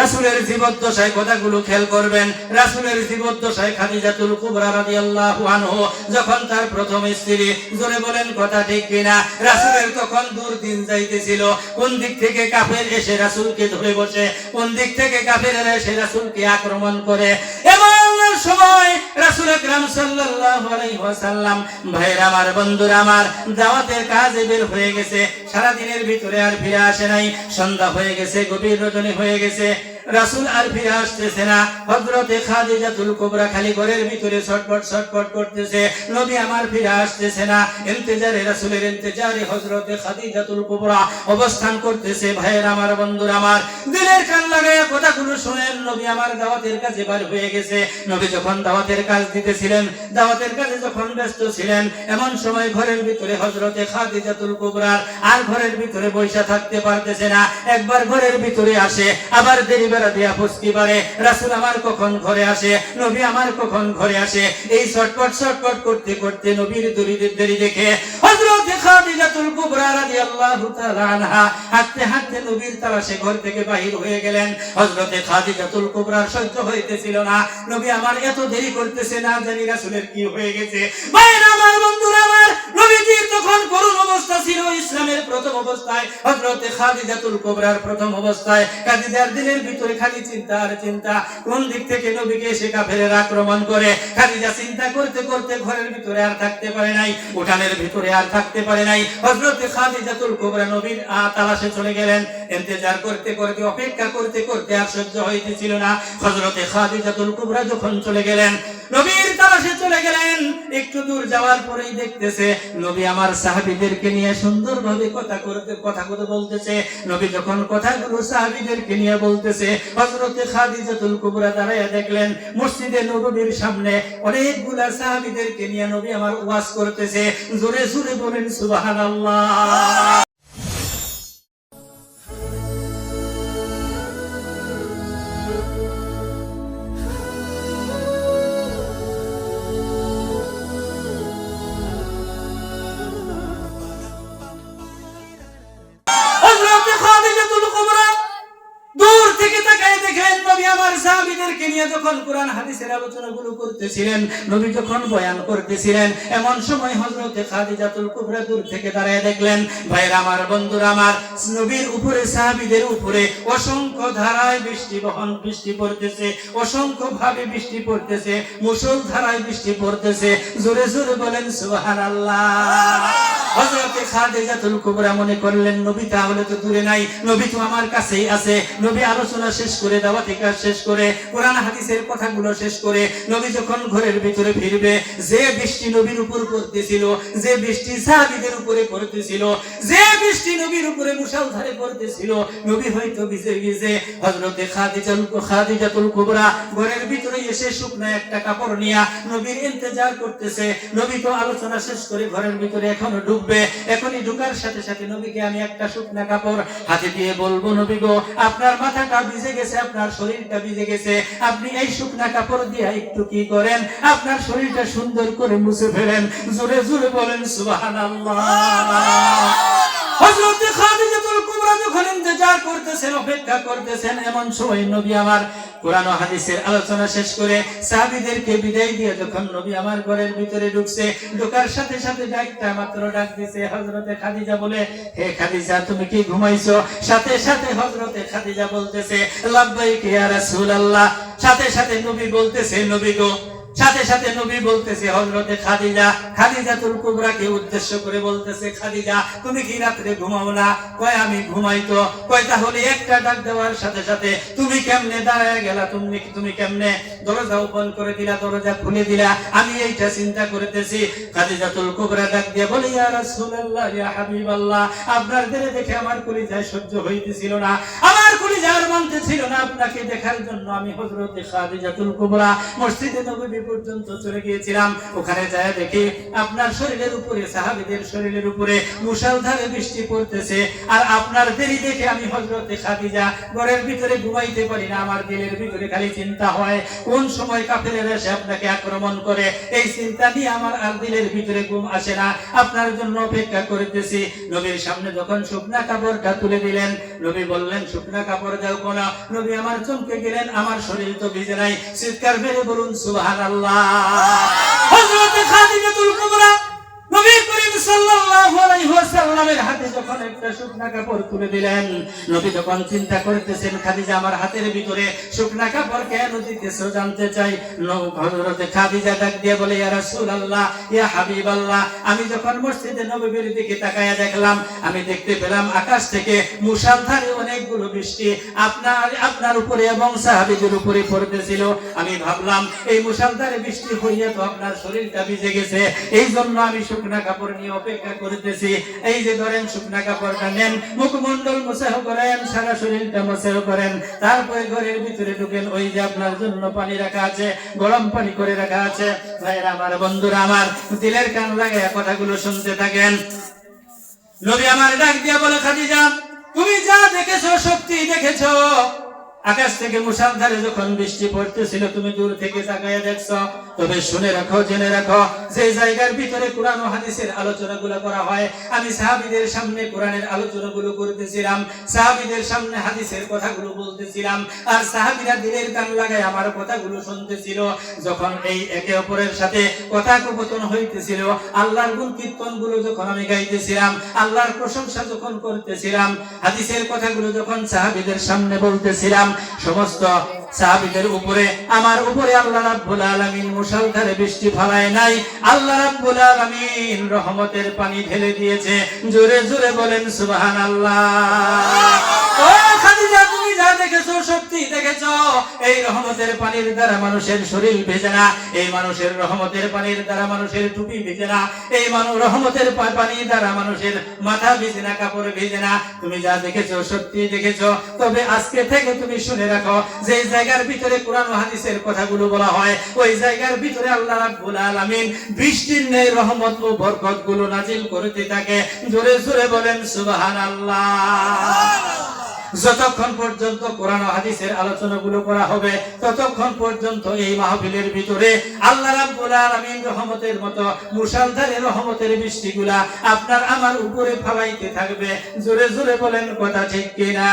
রাসূলের জীবদ্দশায় কথাগুলো খেল করবেন। রাসুলের জীবদ্দশায় খাদিজাতুল কুবরা রাদিয়াল্লাহু আনহু, যখন তার প্রথম স্ত্রী জোরে বলেন, কথা ঠিক কিনা? রাসুলের তখন দূর দিন যাইতেছিল। কোন দিক থেকে কাফের এসে রাসূলকে ধরে বসে, কোন দিক থেকে কাফেরেরা এসে রাসূলকে আক্রমণ করে? এমন সময় রাসুল আকরাম সাল্লাল্লাহু আলাইহি ওয়াসাল্লাম, ভাইরা আমার, বন্ধুরা আমার, দাওয়াতের কাজে বের হয়ে গেছে। সারা দিনের ভিতরে আর ফিরে আসে নাই। সন্ধ্যা হয়ে গেছে, গভীর রজনী হয়ে গেছে। রাসূল আর ফিরে আসতেছে না। হযরতে খাদিজাতুল কুবরা খালি ঘরের ভিতরে ছটফট ছটফট করতেছে। নবী আমার ফিরে আসতেছে না। ইন্তেজারে, রাসূলের ইন্তেজারে হযরতে খাদিজাতুল কুবরা অবস্থান করতেছে। ভাইয়ের আমার, বন্ধুরা আমার। দিলের কান লাগায় কথাগুলো শুনেন। নবী আমার দাওয়াতের কাজে বার হয়ে গেছে। নবী যখন দাওয়াতের কাজ দিতেছিলেন, দাওয়াতের কাজে যখন ব্যস্ত ছিলেন, এমন সময় ঘরের ভিতরে হযরতে খাদিজাতুল কুবরার আর ঘরের ভিতরে বৈশা থাকতে পারতেছে না। একবার ঘরের ভিতরে আসে, আবার দেরি বেড়া দিয়া ফুসকি পারে রাসূল আমার কখন ঘরে আসে? নবী আমার কখন ঘরে আসে? এই ছটপট ছটপট করতে করতে নবীর দরিদের দেরি দেখে আমার এত দেরি করতেছে, না জানি রাসূলের কি হয়ে গেছে। বন্ধুরা আমার, নবীজির তখন ছিল ইসলামের প্রথম অবস্থায়, হযরতে খাদিজাতুল কুবরার প্রথম অবস্থায়। খাদিজার দিলের ভিতরে খালি চিন্তা আর চিন্তা, কোন দিক থেকে নবীকে এসে কাফেরের আক্রমণ করে? খাদিজা চিন্তা করতে করতে ঘরের ভিতরে আর থাকতে পারে নাই, উঠানের ভিতরে আর থাকতে পারে নাই। হযরতে খাদিজাতুল কুবরা নবীর তালাশে চলে গেলেন। ইন্তেজার করতে করতে, অপেক্ষা করতে করতে আর সহ্য হইতেছিল না। হযরতে খাদিজাতুল কুবরা যখন চলে গেলেন নবীর তালাশে চলে গেলেন। একটু দূর যাওয়ার পরেই দেখতেছে, নবী আমার সাহাবীদেরকে নিয়ে সুন্দরভাবে কথা করতে কথা কথা বলতেছে। নবী যখন কথাগুলো সাহাবীদেরকে নিয়ে বলতেছে, হযরতে খাদিজাতুল কুবরা দাঁড়াইয়া দেখলেন, মসজিদে নববীর সামনে অনেকগুলা সাহাবীদেরকে নিয়ে নবী আমার ওয়াজ করতেছে। জোরে জোরে বলেন, সুবহানাল্লাহ। নিয়ে যখন কোরআন, হাদিসের আলোচনাগুলো করতেছিলেন, নবী যখন বয়ান করতেছিলেন, এমন সময় হযরতে খাদিজাতুল কুবরা দূর থেকে দাঁড়ায় দেখলেন, ভাইরা আমার, বন্ধুরা আমার, নবীর উপরে, সাহাবীদের উপরে অসংখ্য ধারায় বৃষ্টি বহন, বৃষ্টি পড়তেছে, অসংখ্য ভাবে বৃষ্টি পড়তেছে মুসল ধারায় বৃষ্টি পড়তেছে, জোরে জোরে বলেন, সুবহানাল্লাহ। হযরতে খাদিজাতুল কুবরা মনে করলেন, নবী তাহলে তো দূরে নাই, নবী তো আমার কাছেই আছে। নবী আলোচনা শেষ করে, দাওয়াত কাজ শেষ করে, কোরআন হাদিসের কথাগুলো শেষ করে, নবী যখন ঘরের ভিতরে ফিরবে, যে বৃষ্টি নবীর উপর পড়তেছিল, যে বৃষ্টি সাহাবীদের উপরে পড়তেছিল, যে বৃষ্টি নবীর উপরে মুষলধারে পড়তেছিল। নবী হয়তো ভিজে ভিজে হযরতে খাদিজাতুল খাদিজাতুল কুবরা ঘরের ভিতরে এসে শুকনো একটা কাপড় নিয়ে নবীর ইন্তজার করতেছে। নবী তো আলোচনা শেষ করে ঘরের ভিতরে এখনও ঢুকবে। এখনই ঢুকার সাথে সাথে নবীকে আমি একটা শুকনা কাপড় হাতে দিয়ে বলব, নবী গো, আপনার মাথাটা ভিজে গেছে, আপনার শরীরটা ভিজে গেছে। আপনি এই শুকনা কাপড় দিয়ে একটু কি করেন? আপনার শরীরটা সুন্দর করে মুছে ফেলেন। জোরে জোরে বলেন, সুবহানাল্লাহ। হযরত খাদিজাতুল কুবরা যখন ইন্তজার করতেছেন, অপেক্ষা করতেছেন, এমন সময় নবী আমার কোরআন ও হাদিসের আলোচনা শেষ করে সাহাবীদেরকে বিদায় দিয়ে যখন নবী আমার ঘরের ভিতরে ঢুকছে, ঢোকার সাথে সাথে ডাকটা মাত্র ডাক দিছে, হযরতে খাদিজা বলে, হে খাদিজা, তুমি কি ঘুমাইছো? সাথে সাথে হযরতে খাদিজা বলতেছে, লাব্বাইক ইয়া রাসূলুল্লাহ। সাথে সাথে নবী বলতেছে, নবী গো সাথে সাথে নবী বলতেছে, হযরতে খাদিজা খাদিজা খাদিজাতুল কুবরাকে উদ্দেশ্য করে বলতেছে, খাদিজা, তুমি কি রাত্রে ঘুমাও না? কয়, আমি ঘুমাই তো। কয়, তাহলে একটা ডাক দেওয়ার সাথে সাথে তুমি কেমনে দাঁড়ায় গেলা? তুমি তুমি কেমনে দরজা ওপেন করে দিলা, দরজা খুলে দিলা? আমি এইটা চিন্তা করতেছি। খাদিজাতুল কুবরা ডাক দিয়ে বলে, ইয়া রাসূলুল্লাহ, ইয়া হাবিবাল্লাহ, আপনার দেখে আমার কলিজায় সহ্য হইতেছিল না। আমার আপনার বৃষ্টি পড়তেছে। আর আপনার দেরি দেখে আমি ঘরের ভিতরে ঘুমাইতে পারি না, আমার দিলের ভিতরে খালি চিন্তা হয়, কোন সময় কাফেরের এসে আপনাকে আক্রমণ করে। এই চিন্তা নিয়ে আমার আর দিলের ভিতরে ঘুম আসে না। আপনার জন্য অপেক্ষা করতেছি। নবীর সামনে যখন শুকনা কাপড়টা তুলে দিলেন, নবী বললেন, শুকনা কাপড় দাও কোন। নবী আমার চমকে গেলেন আমার শরীর তো ভিজে নাই। চিৎকার মেরে বলুন সুবহানাল্লাহ। হযরত খাদিজাতুল কুবরা যখন একটা শুকনা কাপড় তুলে দিলেন, নবী যখন চিন্তা করতেছেন, খাদিজা আমার হাতের ভিতরে শুকনা কাপড় কেন জানতে চাই। খাদিজা ডাক দিয়ে বলে, ইয়া আমি যখন মসজিদে নববীর দিকে তাকায়া দেখলাম, আমি দেখতে পেলাম আকাশ থেকে মুষলধারে অনেকগুলো বৃষ্টি আপনার আপনার উপরে এবং সাহাবীদের উপরে পড়তেছিল। আমি ভাবলাম, এই মুষলধারে বৃষ্টি হইয়া তো আপনার শরীরটা ভিজে গেছে। এই জন্য আমি শুকনা কাপড় নিয়ে অপেক্ষা করতেছি। এই যে ধরেন শুকনা কাপড়টা নেন মুখমন্ডল মোসাহ করেন, সারা শরীরটা করেন। তারপরে ঘরের ভিতরে ঢুকেন, ওই যে আপনার জন্য পানি রাখা আছে, গরম পানি করে রাখা আছে। ভাইরা আমার, বন্ধুরা আমার, দিলের কান লাগায় কথাগুলো শুনতে থাকেন। আমার ডাক দিয়া বলে, খাদিজা, তুমি যা দেখেছ সত্যি দেখেছ। আকাশ থেকে মুষলধারে যখন বৃষ্টি পড়তেছিল, তুমি দূর থেকে তাকায় দেখছ। তবে শুনে রাখো, জেনে রাখো, যে জায়গার ভিতরে কোরআন ও হাদিসের আলোচনাগুলো করা হয়, আমি সাহাবীদের সামনে কোরআনের আলোচনাগুলো করতেছিলাম, সাহাবীদের সামনে হাদিসের কথাগুলো বলতেছিলাম, আর সাহাবীরা দিলের কান লাগায় আমার কথাগুলো শুনতেছিল। যখন এই একে অপরের সাথে কথাকপতন হইতেছিল, আল্লাহর গুণ কীর্তনগুলো যখন আমি গাইতেছিলাম, আল্লাহর প্রশংসা যখন করতেছিলাম, হাদিসের কথাগুলো যখন সাহাবীদের সামনে বলতেছিলাম সমস্ত সাহাবিদের উপরে, আমার উপরে আল্লাহ রাব্বুল আলামিন মুষলধারে বৃষ্টি ফলায় নাই। আল্লাহ রাব্বুল আলামিন রহমতের পানি ঢেলে দিয়েছে। জোরে জোরে বলেন, সুবহানাল্লাহ। দেখেছ? এই রহমতের পানির দ্বারা মানুষের শরীর ভেজে না। এই মানুষের রহমতের পানির দ্বারা মানুষের টুপি ভেজে না। এই মানুষ রহমতের পা- পানির দ্বারা মানুষের মাথা ভিজে না, কাপড় ভিজে না। তুমি যা দেখেছ, সত্যি দেখেছ। তবে আজকে থেকে তুমি শুনে রাখো, যে জায়গার ভিতরে কোরআন হাদিসের কথাগুলো বলা হয়, ওই জায়গার ভিতরে আল্লাহ রাব্বুল আলামিন বৃষ্টির নেই, রহমত ও বরকতগুলো নাজিল করতে থাকে। জোরে জোরে বলেন, সুবহানাল্লাহ। যতক্ষণ পর্যন্ত কোরআন হাদিসের আলোচনাগুলো করা হবে, ততক্ষণ পর্যন্ত এই মাহফিলের ভিতরে আল্লাহ রাব্বুল আলামিন রহমতের মতো মুষলধারে রহমতের বৃষ্টিগুলা আপনার আমার উপরে ফালাইতে থাকবে। জোরে জোরে বলেন, কথা ঠিক কিনা?